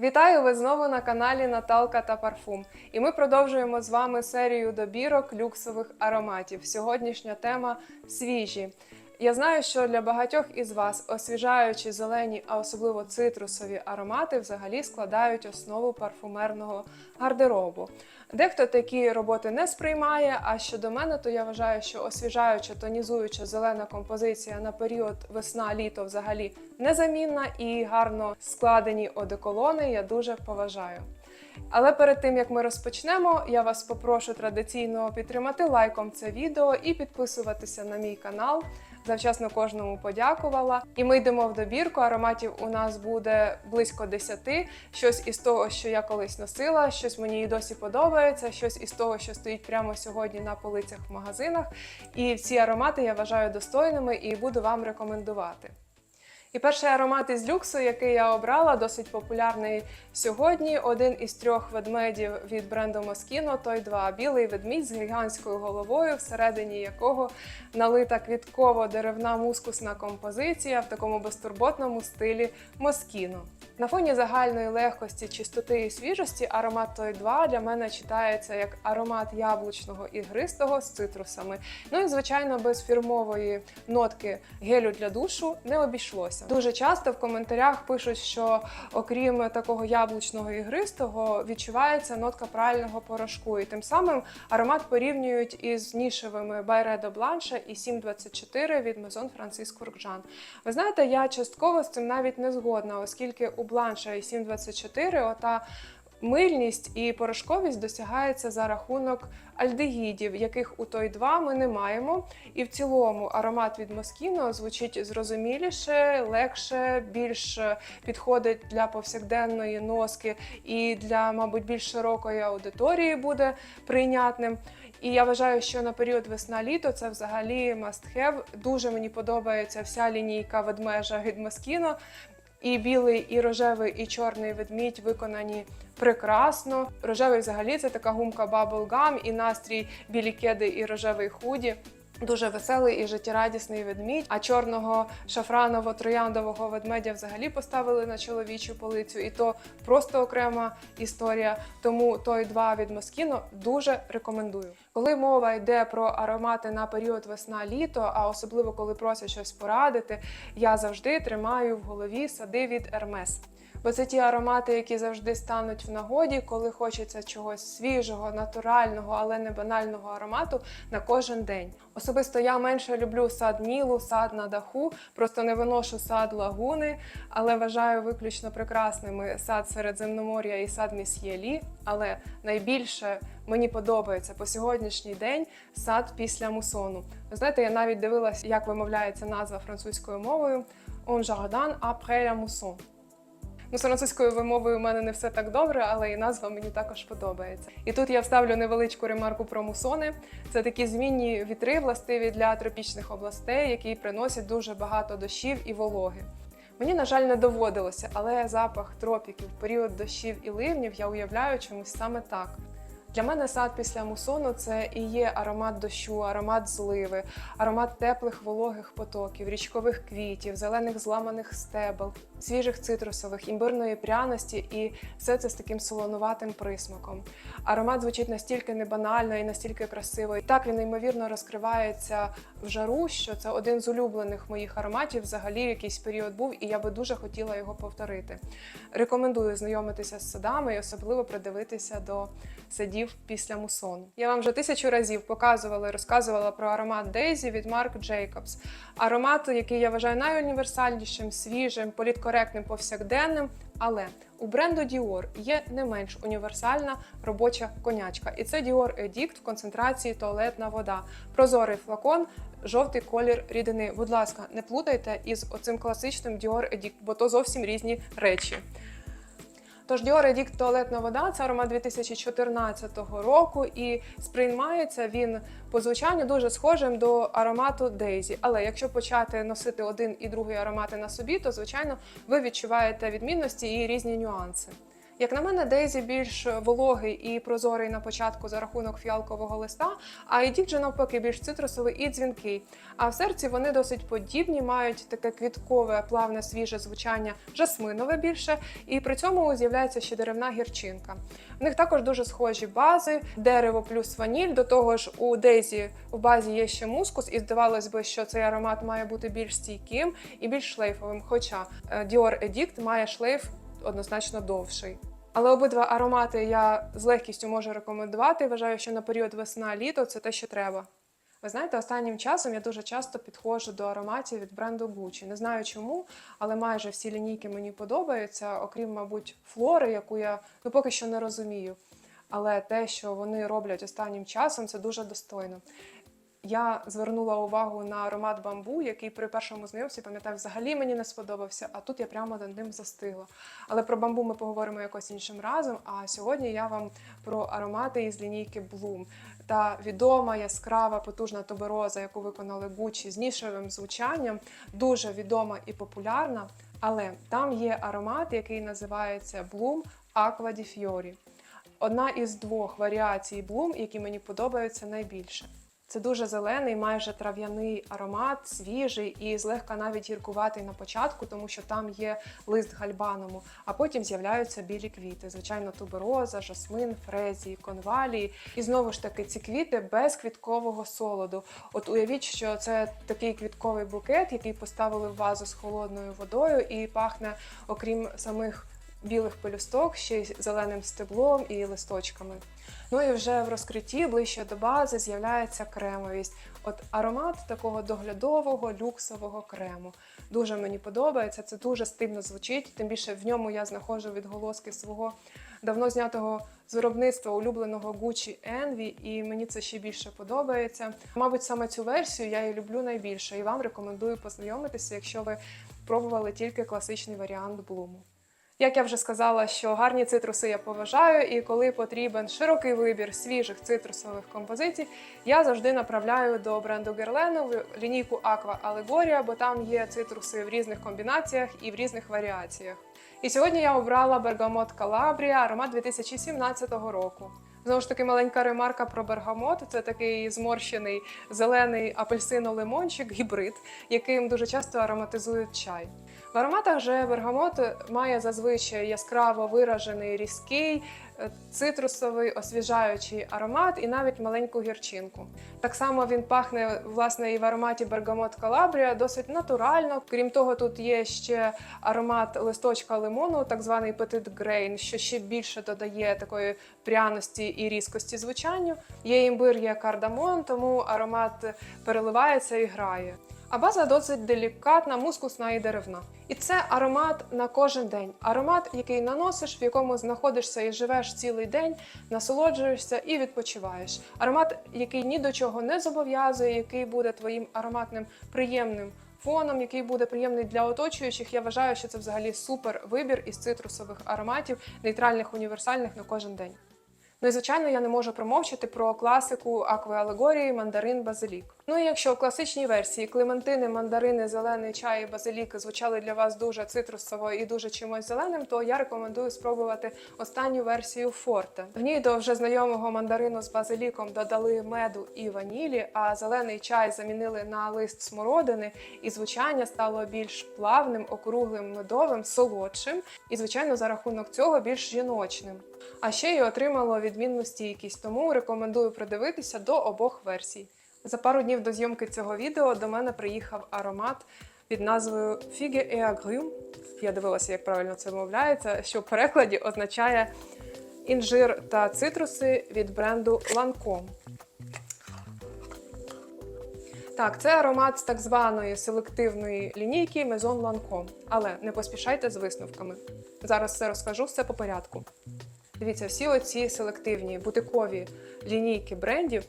Вітаю ви знову на каналі Наталка та Парфум. І ми продовжуємо з вами серію добірок люксових ароматів. Сьогоднішня тема свіжі. Я знаю, що для багатьох із вас освіжаючі зелені, а особливо цитрусові аромати взагалі складають основу парфумерного гардеробу. Дехто такі роботи не сприймає. А щодо мене, то я вважаю, що освіжаюча, тонізуюча зелена композиція на період весна-літо взагалі незамінна і гарно складені одеколони я дуже поважаю. Але перед тим як ми розпочнемо, я вас попрошу традиційно підтримати лайком це відео і підписуватися на мій канал. Завчасно кожному подякувала. І ми йдемо в добірку. Ароматів у нас буде близько 10. Щось із того, що я колись носила, щось мені і досі подобається, щось із того, що стоїть прямо сьогодні на полицях в магазинах. І ці аромати я вважаю достойними і буду вам рекомендувати. І перший аромат із люксу, який я обрала, досить популярний сьогодні. Один із трьох ведмедів від бренду Moschino, той 2 білий ведмідь з гігантською головою, всередині якого налита квітково-деревна мускусна композиція в такому безтурботному стилі Moschino. На фоні загальної легкості, чистоти і свіжості аромат той 2 для мене читається як аромат яблучного і гристого з цитрусами. Ну і звичайно, без фірмової нотки гелю для душу не обійшлося. Дуже часто в коментарях пишуть, що окрім такого яблучного ігристого відчувається нотка прального порошку, і тим самим аромат порівнюють із нішевими Байредо Бланша і 724 від Maison Francis Куркжан. Ви знаєте, я частково з цим навіть не згодна, оскільки у Бланша і 724 ота Мильність і порошковість досягається за рахунок альдегідів, яких у той 2 ми не маємо. І в цілому аромат від Moschino звучить зрозуміліше, легше, більш підходить для повсякденної носки і для, мабуть, більш широкої аудиторії буде прийнятним. І я вважаю, що на період весна-літо це взагалі must have. Дуже мені подобається вся лінійка ведмежа від Moschino. І білий, і рожевий, і чорний ведмідь виконані прекрасно. Рожевий взагалі це така гумка Bubblegum, і настрій білі кеди і рожевий худі. Дуже веселий і життєрадісний ведмідь. А чорного шафраново-трояндового ведмедя взагалі поставили на чоловічу полицю, і то просто окрема історія. Тому той 2 від Moschino дуже рекомендую. Коли мова йде про аромати на період весна-літо, а особливо коли просять щось порадити, я завжди тримаю в голові сади від Hermes. Бо це ті аромати, які завжди стануть в нагоді, коли хочеться чогось свіжого, натурального, але не банального аромату на кожен день. Особисто я менше люблю сад Нілу, сад на даху, просто не виношу сад лагуни, але вважаю виключно прекрасними сад Середземномор'я і сад Місьєлі. Але найбільше мені подобається по сьогоднішній день сад після мусону. Ви знаєте, я навіть дивилась, як вимовляється назва французькою мовою «Un jardin après la mousson». Ну, з французькою вимовою у мене не все так добре, але і назва мені також подобається. І тут я вставлю невеличку ремарку про мусони. Це такі змінні вітри, властиві для тропічних областей, які приносять дуже багато дощів і вологи. Мені, на жаль, не доводилося, але запах тропіків, період дощів і ливнів я уявляю чомусь саме так. Для мене сад після мусону це і є аромат дощу, аромат зливи, аромат теплих вологих потоків, річкових квітів, зелених зламаних стебел, свіжих цитрусових, імбирної пряності, і все це з таким солонуватим присмаком. Аромат звучить настільки небанально і настільки красиво. І так він неймовірно розкривається в жару, що це один з улюблених моїх ароматів. Взагалі, якийсь період був, і я би дуже хотіла його повторити. Рекомендую знайомитися з садами і особливо придивитися до садів після мусону. Я вам вже тисячу разів показувала і розказувала про аромат Дейзі від Марк Джейкобс. Аромат, який я вважаю найуніверсальнішим, свіжим, політкоректним, повсякденним. Але у бренду Dior є не менш універсальна робоча конячка, і це Dior Edict в концентрації туалетна вода. Прозорий флакон, жовтий колір рідини. Будь ласка, не плутайте із оцим класичним Dior Edict, бо то зовсім різні речі. Тож Dior Edict туалетна вода це аромат 2014 року, і сприймається він по звучанню дуже схожим до аромату Дейзі. Але якщо почати носити один і другий аромати на собі, то звичайно ви відчуваєте відмінності і різні нюанси. Як на мене, Дейзі більш вологий і прозорий на початку за рахунок фіалкового листа, а Едік же навпаки більш цитрусовий і дзвінкий. А в серці вони досить подібні, мають таке квіткове, плавне, свіже звучання, жасминове більше, і при цьому з'являється ще деревна гірчинка. В них також дуже схожі бази, дерево плюс ваніль. До того ж, у Дейзі в базі є ще мускус, і здавалось би, що цей аромат має бути більш стійким і більш шлейфовим. Хоча е, Dior Edict має шлейф однозначно довший. Але обидва аромати я з легкістю можу рекомендувати. Вважаю, що на період весна-літо це те, що треба. Ви знаєте, останнім часом я дуже часто підходжу до ароматів від бренду Gucci. Не знаю чому, але майже всі лінійки мені подобаються, окрім, мабуть, флори, яку я ну, поки що не розумію. Але те, що вони роблять останнім часом, це дуже достойно. Я звернула увагу на аромат бамбу, який при першому знайомстві, пам'ятаю, взагалі мені не сподобався, а тут я прямо над ним застигла. Але про бамбу ми поговоримо якось іншим разом. А сьогодні я вам про аромати із лінійки Bloom. Та відома яскрава потужна тубероза, яку виконали Gucci з нішевим звучанням, дуже відома і популярна. Але там є аромат, який називається Bloom Aqua di Fiori. Одна із двох варіацій Bloom, які мені подобаються найбільше. Це дуже зелений, майже трав'яний аромат, свіжий і злегка навіть гіркуватий на початку, тому що там є лист гальбаному, а потім з'являються білі квіти. Звичайно, тубероза, жасмин, фрезії, конвалії. І знову ж таки, ці квіти без квіткового солоду. От уявіть, що це такий квітковий букет, який поставили в вазу з холодною водою, і пахне, окрім самих білих пелюсток, ще й зеленим стеблом і листочками. Ну і вже в розкритті ближче до бази з'являється кремовість. От аромат такого доглядового люксового крему. Дуже мені подобається, це дуже стильно звучить. Тим більше в ньому я знаходжу відголоски свого давно знятого з виробництва улюбленого Gucci Envy, і мені це ще більше подобається. Мабуть, саме цю версію я і люблю найбільше, і вам рекомендую познайомитися, якщо ви пробували тільки класичний варіант блуму. Як я вже сказала, що гарні цитруси я поважаю, і коли потрібен широкий вибір свіжих цитрусових композицій, я завжди направляю до бренду Герлену в лінійку Aqua Allegoria, бо там є цитруси в різних комбінаціях і в різних варіаціях. І сьогодні я обрала Бергамот Калабрія, аромат 2017 року. Знову ж таки, маленька ремарка про бергамот. Це такий зморщений зелений апельсино-лимончик, гібрид, яким дуже часто ароматизують чай. В ароматах же бергамот має зазвичай яскраво виражений різкий, е, цитрусовий, освіжаючий аромат і навіть маленьку гірчинку. Так само він пахне власне і в ароматі бергамот Калабрія досить натурально. Крім того, тут є ще аромат листочка лимону, так званий Petit Grain, що ще більше додає такої пряності і різкості звучанню. Є імбир, є кардамон, тому аромат переливається і грає. А база досить делікатна, мускусна і деревна. І це аромат на кожен день. Аромат, який наносиш, в якому знаходишся і живеш цілий день, насолоджуєшся і відпочиваєш. Аромат, який ні до чого не зобов'язує, який буде твоїм ароматним приємним фоном, який буде приємний для оточуючих. Я вважаю, що це взагалі супер вибір із цитрусових ароматів, нейтральних універсальних на кожен день. Ну і звичайно, я не можу промовчати про класику аквеалегорії мандарин базилік. Ну і якщо в класичній версії клементини, мандарини, зелений чай і базилік звучали для вас дуже цитрусово і дуже чимось зеленим, то я рекомендую спробувати останню версію форте. В ній до вже знайомого мандарину з базиліком додали меду і ванілі, а зелений чай замінили на лист смородини, і звучання стало більш плавним, округлим, медовим, солодшим, і звичайно, за рахунок цього більш жіночним. А ще й отримало відмінну стійкість, тому рекомендую придивитися до обох версій. За пару днів до зйомки цього відео до мене приїхав аромат під назвою Figue et Agrumes. Я дивилася, як правильно це вимовляється, що в перекладі означає інжир та цитруси від бренду Lancome. Так, це аромат з так званої селективної лінійки Maison Lancome. Але не поспішайте з висновками. Зараз все розкажу, все по порядку. Дивіться, всі оці селективні бутикові лінійки брендів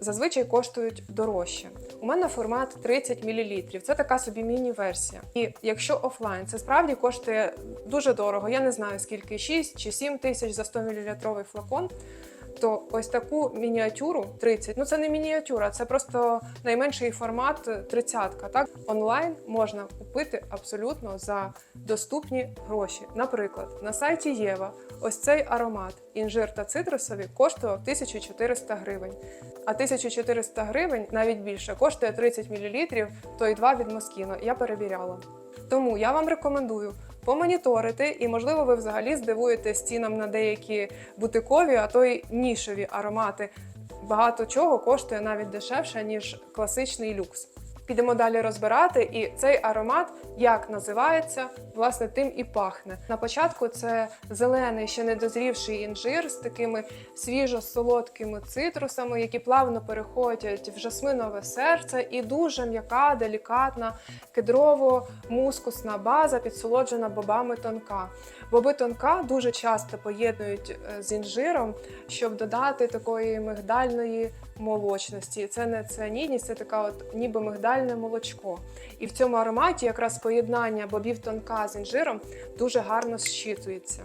зазвичай коштують дорожче. У мене формат 30 мл. Це така собі міні-версія. І якщо офлайн, це справді коштує дуже дорого. Я не знаю скільки 6 чи 7 тисяч за 100 мл флакон. То ось таку мініатюру 30, ну це не мініатюра, це просто найменший формат 30. Так онлайн можна купити абсолютно за доступні гроші. Наприклад, на сайті Єва ось цей аромат інжир та цитрусові коштував 1400 гривень. А 1400 гривень навіть більше коштує 30 мл, той 2 від Москіно. Я перевіряла. Тому я вам рекомендую помоніторити, і можливо ви взагалі здивуєте стінам на деякі бутикові, а то й нішеві аромати. Багато чого коштує навіть дешевше, ніж класичний люкс. Підемо далі розбирати, і цей аромат, як називається, власне, тим і пахне. На початку це зелений, ще не дозрівший інжир з такими свіжо-солодкими цитрусами, які плавно переходять в жасминове серце, і дуже м'яка, делікатна, кедрово-мускусна база, підсолоджена бобами тонка. Боби тонка дуже часто поєднують е, з інжиром, щоб додати такої мигдальної молочності. Це не цианідність, це така от ніби мигдальне молочко. І в цьому ароматі якраз поєднання бобів тонка з інжиром дуже гарно щитується.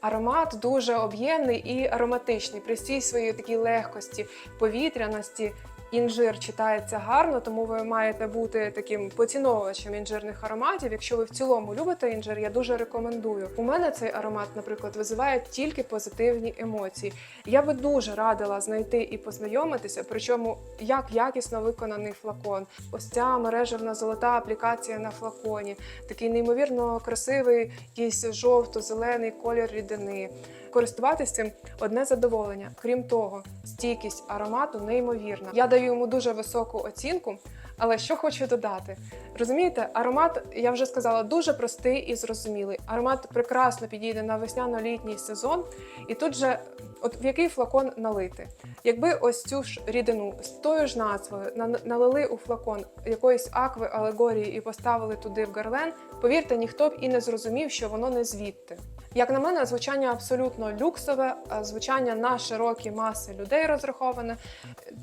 Аромат дуже об'ємний і ароматичний. При всій своїй такій легкості, повітряності. Інжир читається гарно, тому ви маєте бути таким поціновувачем інжирних ароматів. Якщо ви в цілому любите інжир, я дуже рекомендую. У мене цей аромат, наприклад, визиває тільки позитивні емоції. Я би дуже радила знайти і познайомитися, причому як якісно виконаний флакон. Ось ця мережевна золота аплікація на флаконі, такий неймовірно красивий, якийсь жовто-зелений колір рідини. Користуватися цим одне задоволення. Крім того, стійкість аромату неймовірна. Я даю йому дуже високу оцінку. Але що хочу додати, розумієте, аромат, я вже сказала, дуже простий і зрозумілий. Аромат прекрасно підійде на весняно-літній сезон, і тут же, от в який флакон налити. Якби ось цю ж рідину з тою ж назвою на- налили у флакон якоїсь акви алегорії і поставили туди в гарлен, повірте, ніхто б і не зрозумів, що воно не звідти. Як на мене, звучання абсолютно люксове, звучання на широкі маси людей розраховане.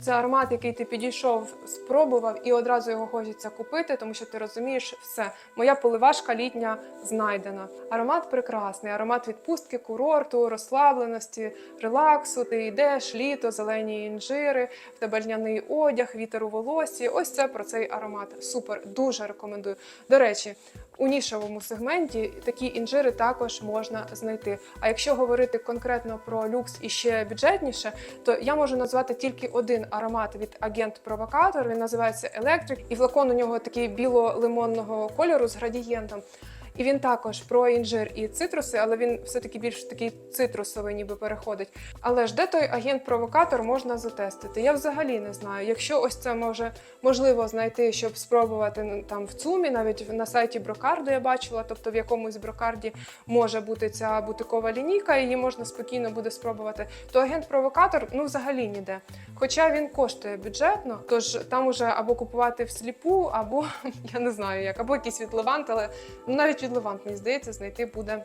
Це аромат, який ти підійшов, спробував і одразу його хочеться купити, тому що ти розумієш, все, моя поливашка літня знайдена. Аромат прекрасний, аромат відпустки, курорту, розслабленості, релаксу. Ти йдеш, літо, зелені інжири, в тебе льняний одяг, вітер у волосі. Ось це про цей аромат. Супер, дуже рекомендую. До речі, у нішевому сегменті такі інжири також можна знайти. А якщо говорити конкретно про люкс і ще бюджетніше, то я можу назвати тільки один аромат від агент Провокатор. Він називається Electric, і флакон у нього такий біло-лимонного кольору з градієнтом. І він також про інжир і цитруси, але він все-таки більш такий цитрусовий, ніби переходить. Але ж де той агент-провокатор можна затестити? Я взагалі не знаю. Якщо ось це може можливо знайти, щоб спробувати ну, там в ЦУМі, навіть на сайті Брокарду я бачила, тобто в якомусь брокарді може бути ця бутикова лінійка, її можна спокійно буде спробувати. То агент-провокатор ну взагалі ніде. Хоча він коштує бюджетно, тож там уже або купувати всліпу, або я не знаю як, або якийсь від Левант, але ну, навіть від Левант, мені здається, знайти буде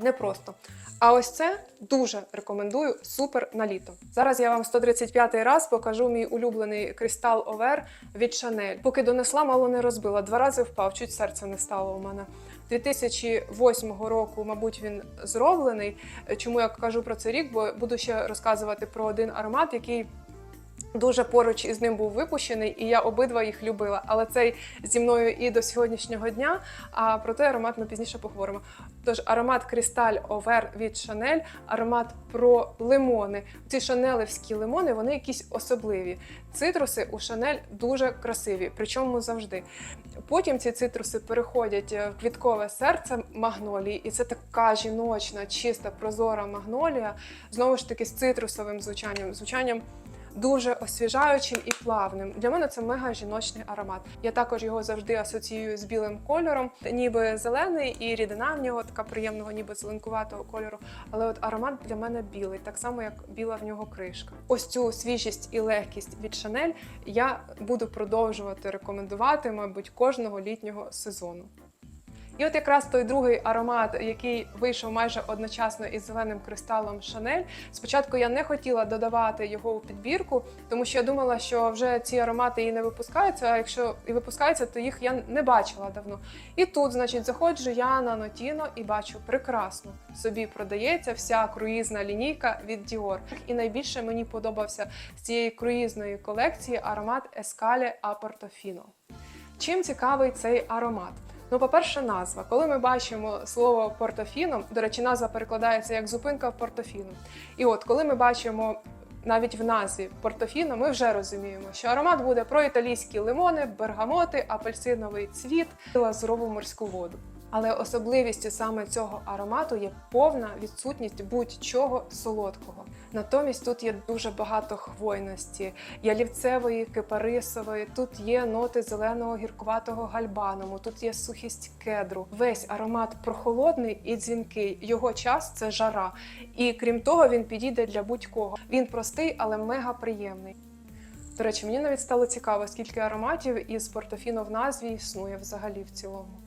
непросто. А ось це дуже рекомендую супер на літо. Зараз я вам 135 раз покажу мій улюблений кристал Овер від Chanel. Поки донесла, мало не розбила. Два рази впав, чуть серце не стало у мене. 2008 року, мабуть, він зроблений. Чому я кажу про цей рік? Бо буду ще розказувати про один аромат, який дуже поруч із ним був випущений, і я обидва їх любила. Але цей зі мною і до сьогоднішнього дня. А про той аромат ми пізніше поговоримо. Тож аромат Кристаль Овер від Шанель, аромат про лимони. Ці шанелевські лимони вони якісь особливі. Цитруси у Шанель дуже красиві, причому завжди. Потім ці цитруси переходять в квіткове серце магнолії, і це така жіночна, чиста, прозора магнолія, знову ж таки з цитрусовим звучанням, звучанням дуже освіжаючим і плавним. Для мене це мега жіночний аромат. Я також його завжди асоціюю з білим кольором, ніби зелений, і рідина в нього така приємного, ніби зеленкуватого кольору. Але от аромат для мене білий, так само як біла в нього кришка. Ось цю свіжість і легкість від Chanel я буду продовжувати рекомендувати, мабуть, кожного літнього сезону. І от якраз той другий аромат, який вийшов майже одночасно із зеленим кристалом Шанель. Спочатку я не хотіла додавати його у підбірку, тому що я думала, що вже ці аромати і не випускаються. А якщо і випускаються, то їх я не бачила давно. І тут, значить, заходжу я на Нотіно і бачу прекрасно. Собі продається вся круїзна лінійка від Dior. І найбільше мені подобався з цієї круїзної колекції аромат a Portofino. Чим цікавий цей аромат? Ну, по-перше, назва. Коли ми бачимо слово Портофіно, до речі, назва перекладається як зупинка в Портофіно. І от, коли ми бачимо навіть в назві Портофіно, ми вже розуміємо, що аромат буде про італійські лимони, бергамоти, апельсиновий цвіт і лазурову морську воду. Але особливістю саме цього аромату є повна відсутність будь-чого солодкого. Натомість тут є дуже багато хвойності, ялівцевої, кипарисової. Тут є ноти зеленого гіркуватого гальбаному, тут є сухість кедру. Весь аромат прохолодний і дзвінкий. Його час це жара. І крім того, він підійде для будь-кого. Він простий, але мега приємний. До речі, мені навіть стало цікаво, скільки ароматів із портофіно в назві існує взагалі в цілому.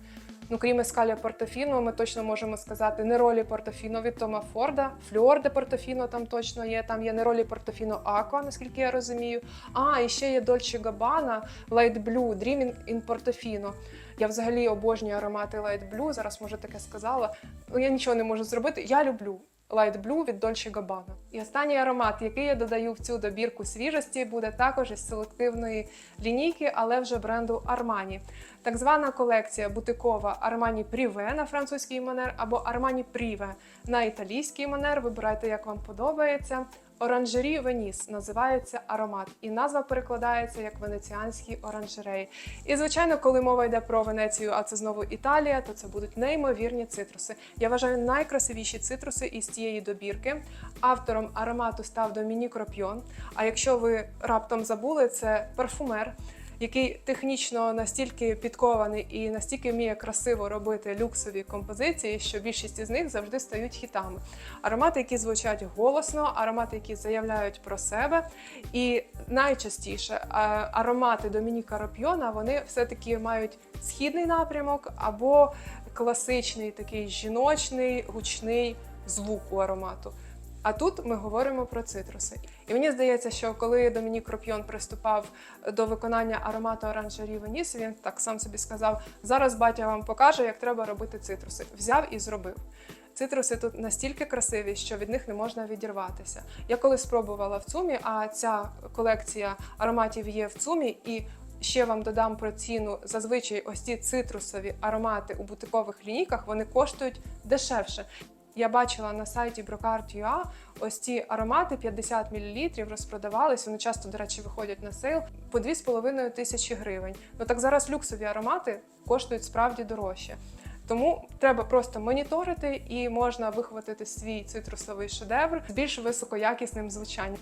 Ну, крім ескаля Портофіно, ми точно можемо сказати Неролі Портофіно від Тома Форда, Флюор де Портофіно там точно є. Там є Неролі Портофіно Аква, наскільки я розумію. А, і ще є Дольче Габана, Light Blue, Dreaming in Portofino. Я взагалі обожнюю аромати Light Blue, зараз може таке сказала. Ну, я нічого не можу зробити. Я люблю. Light Blue від Dolce Gabbana. І останній аромат, який я додаю в цю добірку свіжості, буде також із селективної лінійки, але вже бренду Armani. Так звана колекція бутикова Armani Privé на французький манер або Armani Privé на італійський манер. Вибирайте, як вам подобається. Оранжері Веніс називається аромат, і назва перекладається як венеціанські оранжереї. І звичайно, коли мова йде про Венецію, а це знову Італія, то це будуть неймовірні цитруси. Я вважаю найкрасивіші цитруси із цієї добірки. Автором аромату став Домінік Ропьон. А якщо ви раптом забули, це парфумер який технічно настільки підкований і настільки вміє красиво робити люксові композиції, що більшість із них завжди стають хітами. Аромати, які звучать голосно, аромати, які заявляють про себе. І найчастіше аромати Домініка Ропьйона вони все-таки мають східний напрямок або класичний такий жіночний гучний звук у аромату. А тут ми говоримо про цитруси. І мені здається, що коли Домінік Ропьйон приступав до виконання аромату оранжері Веніс, він так сам собі сказав: зараз батя вам покаже, як треба робити цитруси. Взяв і зробив. Цитруси тут настільки красиві, що від них не можна відірватися. Я коли спробувала в цумі, а ця колекція ароматів є в цумі і. Ще вам додам про ціну. Зазвичай ось ці цитрусові аромати у бутикових лінійках вони коштують дешевше. Я бачила на сайті Brocard.ua ось ці аромати 50 мл розпродавались. Вони часто, до речі, виходять на сейл по 2,5 тисячі гривень. Ну так зараз люксові аромати коштують справді дорожче. Тому треба просто моніторити і можна вихватити свій цитрусовий шедевр з більш високоякісним звучанням.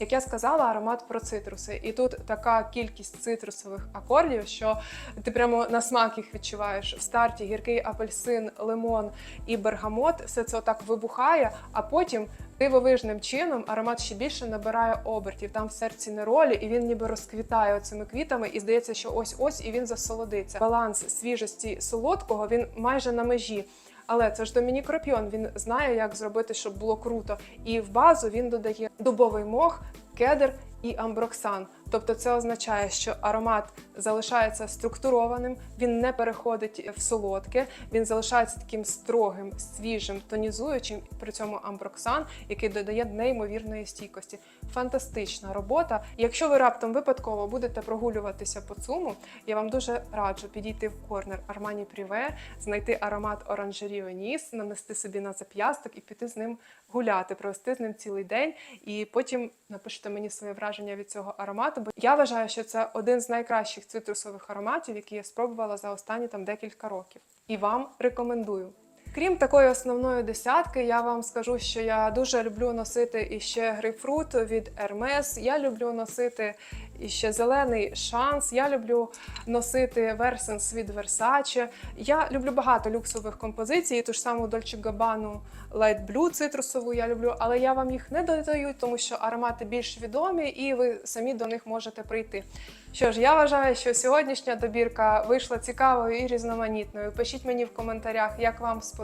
Як я сказала, аромат про цитруси, і тут така кількість цитрусових акордів, що ти прямо на смак їх відчуваєш. В старті гіркий апельсин, лимон і бергамот, все це отак вибухає, а потім дивовижним чином аромат ще більше набирає обертів. Там в серці неролі, і він ніби розквітає оцими квітами, і здається, що ось ось і він засолодиться. Баланс свіжості солодкого він майже на межі. Але це ж Домінік Ропьон, він знає, як зробити, щоб було круто. І в базу він додає дубовий мох, кедр і амброксан. Тобто це означає, що аромат залишається структурованим, він не переходить в солодке, він залишається таким строгим, свіжим, тонізуючим. При цьому амброксан, який додає неймовірної стійкості. Фантастична робота. Якщо ви раптом випадково будете прогулюватися по цуму, я вам дуже раджу підійти в корнер Armani Privé, знайти аромат оранжері Веніс, нанести собі на зап'ясток і піти з ним гуляти, провести з ним цілий день. І потім напишете мені своє враження від цього аромату. Бо я вважаю, що це один з найкращих цитрусових ароматів, які я спробувала за останні там декілька років. І вам рекомендую. Крім такої основної десятки, я вам скажу, що я дуже люблю носити іще грейпфрут від Hermes, Я люблю носити іще зелений шанс. Я люблю носити Versens від Versace. Я люблю багато люксових композицій, ту ж саму Dolce Gabbana Light Blue цитрусову я люблю, але я вам їх не додаю, тому що аромати більш відомі і ви самі до них можете прийти. Що ж, я вважаю, що сьогоднішня добірка вийшла цікавою і різноманітною. Пишіть мені в коментарях, як вам сподобалося,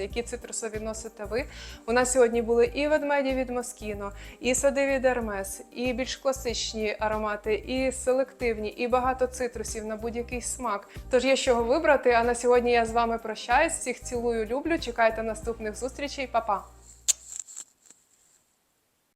які цитрусові носите ви. У нас сьогодні були і ведмеді від Москіно, і сади від Ермес, і більш класичні аромати, і селективні, і багато цитрусів на будь-який смак. Тож є чого вибрати. А на сьогодні я з вами прощаюсь. Всіх цілую, люблю. Чекайте наступних зустрічей. Па-па!